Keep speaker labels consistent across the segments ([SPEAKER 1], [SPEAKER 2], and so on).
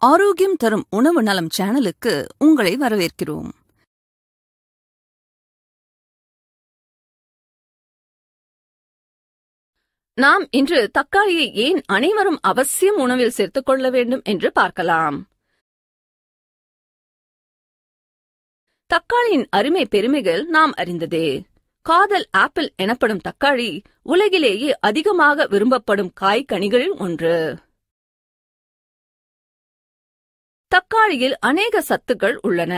[SPEAKER 1] ஆரோக்கியம் தரும் உணவு நலம் சேனலுக்கு உங்களை வரவேற்கிறோம். நாம் இன்று தக்காளியை ஏன் அனைவரும் அவசியம் உணவில் சேர்த்துக் கொள்ள வேண்டும் என்று பார்க்கலாம். தக்காளியின் அருமை பெருமைகள் நாம் அறிந்ததே. காதல் ஆப்பிள் எனப்படும் தக்காளி உலகிலேயே அதிகமாக விரும்பப்படும் காய்கனிகளில் ஒன்று. தக்காளியில் அநேக சத்துக்கள் உள்ளன.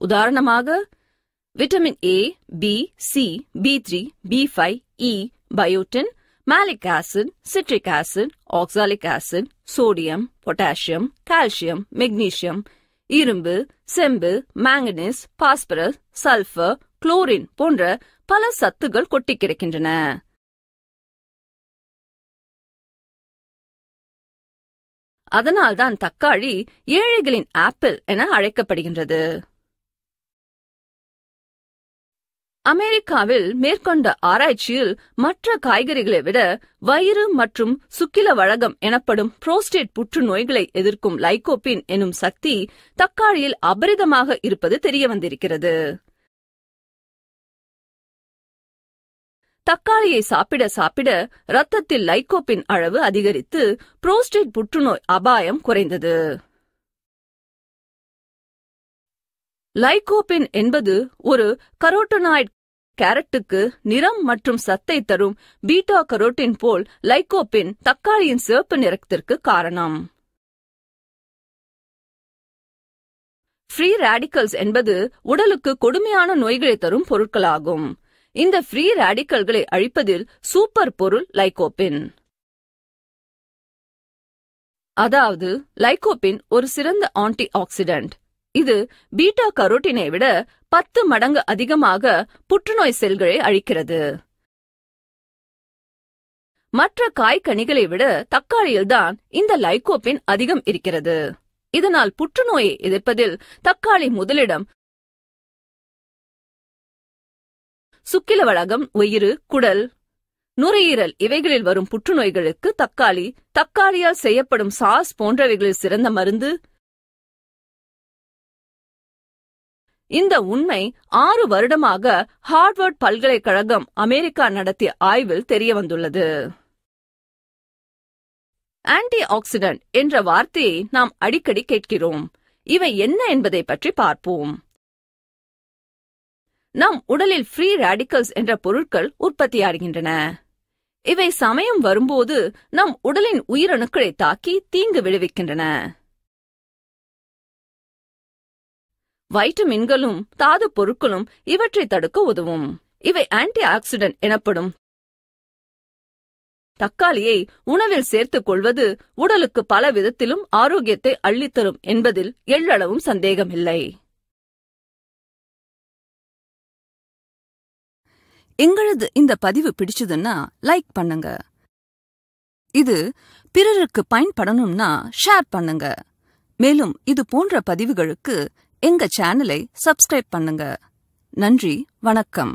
[SPEAKER 1] உதாரணமாக vitamin A B C B three B five E biotin malic acid citric acid oxalic acid sodium potassium calcium magnesium இரும்பு செம்பு மாங்கனீஸ் பாஸ்பரஸ் சல்பர் குளோரின் போன்ற பல சத்துகள் கொட்டி கிடக்கின்றன அதனால்தான் தக்காளி ஏழைகளின் ஆப்பிள் என அழைக்கப்படுகின்றது. அமெரிக்காவில் மேற்கொண்ட ஆராய்ச்சியில் மற்ற காய்கறிகளை விட வயிறு மற்றும் சுக்கில வழகம் எனப்படும் புரோஸ்டேட் புற்றுநோய்களை எதிர்க்கும் லைகோபின் எனும் சக்தி தக்காளியில் அபரிதமாக இருப்பது தெரியவந்திருக்கிறது. தக்காளியை சாப்பிட சாப்பிட ரத்தத்தில் லைகோப்பின் அளவு அதிகரித்து புரோஸ்டேட் புற்றுநோய் அபாயம் குறைந்தது. லைகோபின் என்பது ஒரு கரோட்டனாய்ட் கேரட்டுக்கு நிறம் மற்றும் சத்தை தரும் பீட்டா கரோட்டின் போல் லைகோபின் தக்காளியின் சிவப்பு நிறத்திற்கு காரணம். ஃப்ரீ ரேடிக்கல்ஸ் என்பது உடலுக்கு கொடுமையான நோய்களை தரும் பொருட்களாகும். இந்த ஃப்ரீ ரேடிக்கல்களை அழிப்பதில் சூப்பர் பொருள் லைகோபின் அதாவது லைகோபின் ஒரு சிறந்த ஆன்டி ஆக்சிடென்ட் இது பீட்டா கரோட்டினை விட பத்து மடங்கு அதிகமாக புற்றுநோய் செல்களை அழிக்கிறது. மற்ற காய்கனிகளை விட தக்காளியில்தான் இந்த லைகோபின் அதிகம் இருக்கிறது. இதனால் புற்றுநோயை எதிர்ப்பதில் தக்காளி முதலிடம் சுக்கில வளகம் உயிரு குடல் நுரையீரல் இவைகளில் வரும் புற்றுநோய்களுக்கு தக்காளி தக்காளியால் செய்யப்படும் சாஸ் போன்றவைகளில் சிறந்த மருந்து. இந்த உண்மை ஆறு வருடமாக ஹார்வர்ட் பல்கலைக்கழகம் அமெரிக்கா நடத்திய ஆய்வில் தெரிய வந்துள்ளது ஆன்டி ஆக்சிடென்ட் என்ற வார்த்தையை நாம் அடிக்கடி கேட்கிறோம். இவை என்ன என்பதை பற்றி பார்ப்போம். நம் உடலில் ஃப்ரீ ரேடிக்கல்ஸ் என்ற பொருட்கள் உற்பத்தியாகின்றன. இவை சமயம் வரும்போது நம் உடலின் உயிரணுக்களை தாக்கி தீங்கு விளைவிக்கின்றன. வைட்டமின்களும் தாது பொருட்களும் இவற்றை தடுக்க உதவும். இவை ஆன்டி ஆக்சிடென்ட் எனப்படும். தக்காளியை உணவில் சேர்த்துக் கொள்வது உடலுக்கு பல விதத்திலும் ஆரோக்கியத்தை அள்ளித்தரும் என்பதில் எள்ளளவும் சந்தேகமில்லை. எங்களது இந்த பதிவு பிடிச்சதுன்னா லைக் பண்ணுங்க. இது பிறருக்கு பயன்படணும்னா ஷேர் பண்ணுங்க. மேலும் இது போன்ற பதிவுகளுக்கு எங்க சேனலை சப்ஸ்கிரைப் பண்ணுங்க. நன்றி வணக்கம்.